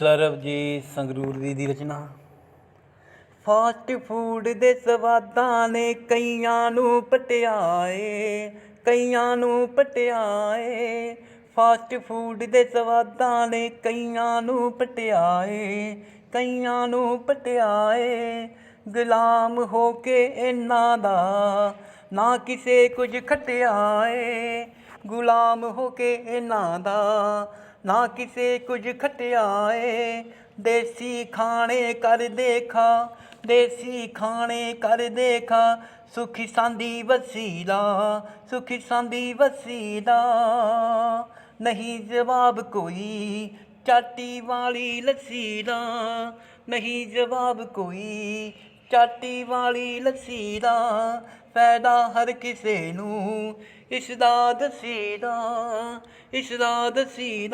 ਸਰਬਜੀਤ ਸੰਗਰੂਰ ਦੀ ਦੀ ਰਚਨਾ। ਫਾਸਟ ਫੂਡ ਦੇ ਸਵਾਦਾਂ ਨੇ ਕਈਆਂ ਨੂੰ ਪਟਿਆਏ, ਕਈਆਂ ਨੂੰ ਪਟਿਆਏ। ਫਾਸਟ ਫੂਡ ਦੇ ਸਵਾਦਾਂ ਨੇ ਕਈਆਂ ਨੂੰ ਪਟਿਆਏ, ਕਈਆਂ ਨੂੰ ਪਟਿਆਏ। ਗੁਲਾਮ ਹੋ ਕੇ ਇਹਨਾਂ ਦਾ ਨਾ ਕਿਸੇ ਕੁਝ ਖਟਿਆਏ। ਗੁਲਾਮ ਹੋ ਕੇ ਇਹਨਾਂ ਦਾ ਨਾ ਕਿਸੇ ਕੁਝ ਖਟਿਆਏ। ਦੇਸੀ ਖਾਣੇ ਕਰ ਦੇਖਾ, ਦੇਸੀ ਖਾਣੇ ਕਰ ਦੇਖਾ। ਸੁਖੀ ਸਾਂਦੀ ਵਸੀਲਾ, ਸੁਖੀ ਸਾਂਦੀ ਵਸੀਲਾ। ਨਹੀਂ ਜਵਾਬ ਕੋਈ ਚਾਟੀ ਵਾਲੀ ਲਸੀਲਾ ਨਹੀਂ ਜਵਾਬ ਕੋਈ ਚਾਟੀ ਵਾਲੀ ਲੱਸੀ ਦਾ ਫਾਇਦਾ ਹਰ ਕਿਸੇ ਨੂੰ। ਇਸ ਦਾ ਦਸੀ ਦਾ, ਇਸ ਦਾ ਦਸੀ